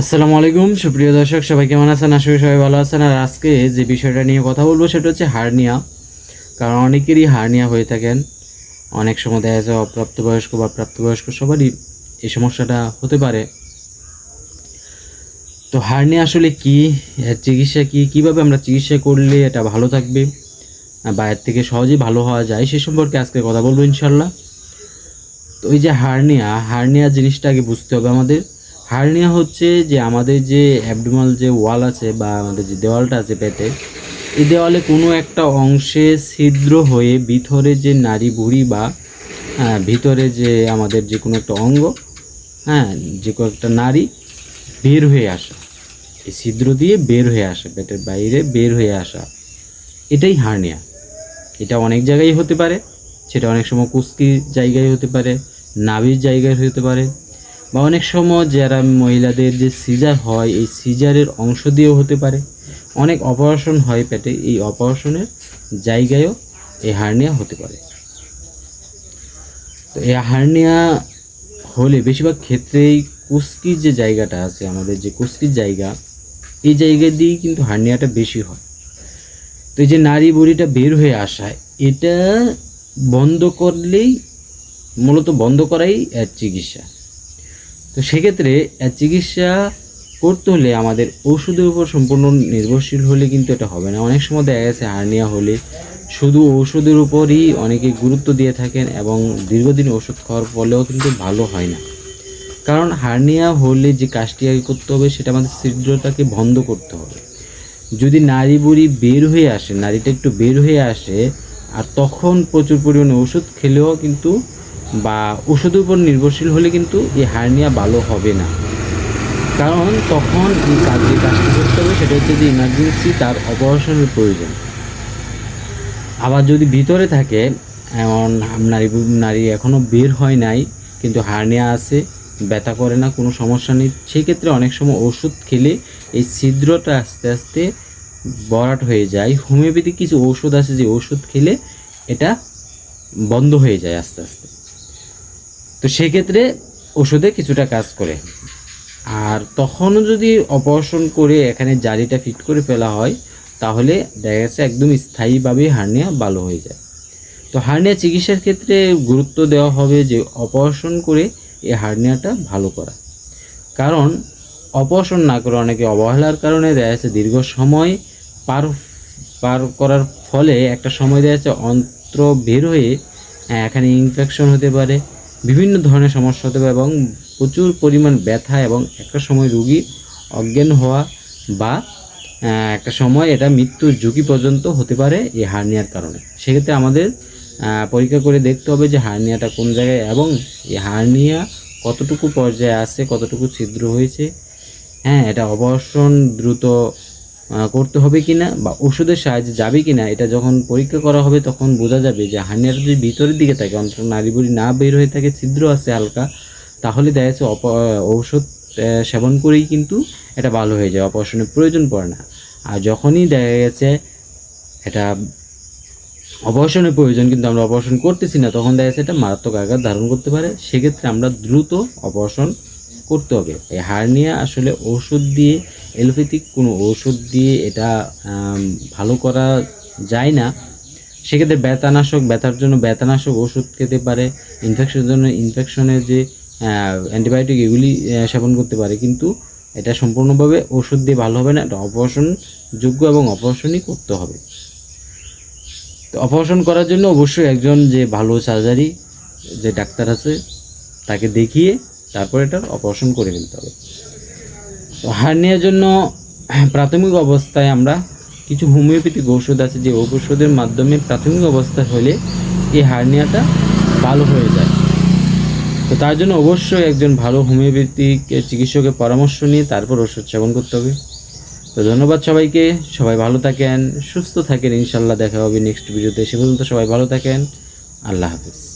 আসসালামু আলাইকুম, সুপ্রিয় দর্শক, সবাই কেমন আছেন? আশা করি সবাই ভালো আছেন। আর আজকে যে বিষয়টা নিয়ে কথা বলব সেটা হচ্ছে হার্নিয়া। কারণ অনেকেরই হার্নিয়া হয়ে থাকেন। অনেক সময় দেখা যায় অপ্রাপ্তবয়স্ক বা প্রাপ্তবয়স্ক সবারই এই সমস্যাটা হতে পারে। তো হার্নিয়া আসলে কি? এর চিকিৎসা কি? কীভাবে আমরা চিকিৎসা করলে এটা ভালো থাকবে? বা এর থেকে সহজেই ভালো হওয়া যায়? সে সম্পর্কে আজকে কথা বলব ইনশাল্লাহ তো এই যে হার্নিয়া হার্নিয়া জিনিসটা আগে বুঝতে হবে আমাদের। হার্নিয়া হচ্ছে যে আমাদের যে অ্যাবডোমাল যে ওয়াল আছে বা আমাদের যে দেওয়ালটা আছে পেটে এই দেওয়ালে কোনো একটা অংশে ছিদ্র হয়ে ভিতরে যে নারী বুড়ি বা হ্যাঁ, ভিতরে যে আমাদের যে কোনো একটা অঙ্গ হ্যাঁ যে কোনো একটা নারী বের হয়ে আসা। এই ছিদ্র দিয়ে বের হয়ে আসা পেটের বাইরে বের হয়ে আসা। এটাই হার্নিয়া এটা অনেক জায়গায় হতে পারে সেটা অনেক সময় কুস্কির জায়গায় হতে পারে নাভির জায়গায় হতে পারে বা অনেক সময় যারা মহিলাদের যে সিজার হয়, এই সিজারের অংশ দিয়েও হতে পারে। অনেক অপারেশন হয় পেটে, এই অপারেশনের জায়গায়ও এই হার্নিয়া হতে পারে। তো এই হার্নিয়া হলে বেশিরভাগ ক্ষেত্রেই কুস্কির যে জায়গাটা আছে, আমাদের যে কুস্কির জায়গা, এই জায়গা দিয়েই কিন্তু হার্নিয়াটা বেশি হয়। তো এই যে নারী বুড়িটা বের হয়ে আসা, এটা বন্ধ করলেই, মূলত বন্ধ করাই চিকিৎসা। তো সেক্ষেত্রে চিকিৎসা করতে হলে আমাদের ওষুধের উপর সম্পূর্ণ নির্ভরশীল হলে কিন্তু এটা হবে না। অনেক সময় দেখা গেছে হার্নিয়া হলে শুধু ওষুধের উপরই অনেকে গুরুত্ব দিয়ে থাকেন এবং দীর্ঘদিন ওষুধ খাওয়ার ফলেও কিন্তু ভালো হয় না। কারণ হার্নিয়া হলে যে কাজটি আগে করতে হবে, সেটা আমাদের ছিদ্রটাকে বন্ধ করতে হবে। যদি নারী বুড়ি বের হয়ে আসে নারীটা একটু বের হয়ে আসে, আর তখন প্রচুর পরিমাণে ওষুধ খেলেও কিন্তু বা ওষুধের উপর নির্ভরশীল হলে কিন্তু এই হার্নিয়া ভালো হবে না। কারণ তখন এই কাজ যে কাজটি করতে হবে সেটা হচ্ছে যে ইমার্জেন্সি তার অপারেশনের প্রয়োজন। আবার যদি ভিতরে থাকে, এমন নারী নারী এখনও বের হয় নাই, কিন্তু হার্নিয়া আছে, ব্যথা করে না, কোনো সমস্যা নেই, সেক্ষেত্রে অনেক সময় ওষুধ খেলে এই ছিদ্রটা আস্তে আস্তে বরাট হয়ে যায়। হোমিওপ্যাথিক কিছু ওষুধ আছে যে ওষুধ খেলে এটা বন্ধ হয়ে যায় আস্তে আস্তে। তো সেক্ষেত্রে ওষুধে কিছুটা কাজ করে। আর তখনও যদি অপারেশন করে এখানে জারিটা ফিট করে ফেলা হয়, তাহলে দেখা যাচ্ছে একদম স্থায়ীভাবে হার্নিয়া ভালো হয়ে যায়। তো হার্নিয়া চিকিৎসার ক্ষেত্রে গুরুত্ব দেওয়া হবে যে অপারেশন করে এই হার্নিয়াটা ভালো করা। কারণ অপারেশন না করে অনেকে অবহেলার কারণে দেখা যাচ্ছে দীর্ঘ সময় পার পার করার ফলে একটা সময় দেখা যাচ্ছে অন্ত্র বের হয়ে এখানে ইনফেকশন হতে পারে। বিভিন্ন ধরনের সমস্যা হতে পারে এবং প্রচুর পরিমাণ ব্যথা এবং একটা সময় রুগী অজ্ঞান হওয়া বা একটা সময় এটা মৃত্যুর ঝুঁকি পর্যন্ত হতে পারে এই হার্নিয়ার কারণে। সেক্ষেত্রে আমাদের পরীক্ষা করে দেখতে হবে যে হার্নিয়াটা কোন জায়গায় এবং এই হার্নিয়া কতটুকু পর্যায়ে আছে কতটুকু ছিদ্র হয়েছে। হ্যাঁ এটা অপারেশন দ্রুত করতে হবে কিনা বা ওষুধের সাহায্যে যাবে কিনা, এটা যখন পরীক্ষা করা হবে তখন বোঝা যাবে যে হার্নিয়াটা যদি ভিতরের দিকে থাকে, অন্তত নারী বুড়ি না বের হয়ে থাকে, ছিদ্র আছে হালকা, তাহলে দেখা যাচ্ছে অপ ঔষধ সেবন করেই কিন্তু এটা ভালো হয়ে যায়, অপারেশনের প্রয়োজন পড়ে না। আর যখনই দেখা গেছে এটা অপারেশনের প্রয়োজন কিন্তু আমরা অপারেশন করতেছি না, তখন দেখা যাচ্ছে এটা মারাত্মক আঘাত ধারণ করতে পারে, সেক্ষেত্রে আমরা দ্রুত অপারেশন করতে হবে। এই হার্নিয়া আসলে ওষুধ দিয়ে এলোপ্যাথিক কোনো ওষুধ দিয়ে এটা ভালো করা যায় না। সেক্ষেত্রে ব্যথানাশক, ব্যথার জন্য ব্যথানাশক ওষুধ খেতে পারে ইনফেকশনের জন্য ইনফেকশনের যে অ্যান্টিবায়োটিক এগুলি সেবন করতে পারে। কিন্তু এটা সম্পূর্ণভাবে ওষুধ দিয়ে ভালো হবে না, এটা অপারেশন যোগ্য এবং অপারেশনই করতে হবে। তো অপারেশন করার জন্য অবশ্যই একজন যে ভালো সার্জারি যে ডাক্তার আছে, তাকে দেখিয়ে তারপর এটার অপারেশন করে ফেলতে হবে। হার্নিয়ার জন্য প্রাথমিক অবস্থায় আমরা কিছু হোমিওপ্যাথিক ঔষধ আছে, যে ঔষধের মাধ্যমে প্রাথমিক অবস্থায় হলে এই হার্নিয়াটা ভালো হয়ে যায়। তো তার জন্য অবশ্যই একজন ভালো হোমিওপ্যাথিক চিকিৎসকের পরামর্শ নিয়ে তারপর ওষুধ সেবন করতে হবে। তো ধন্যবাদ সবাইকে, সবাই ভালো থাকেন, সুস্থ থাকেন, ইনশাল্লাহ দেখা হবে নেক্সট ভিডিওতে সে পর্যন্ত সবাই ভালো থাকেন, আল্লাহ হাফিজ।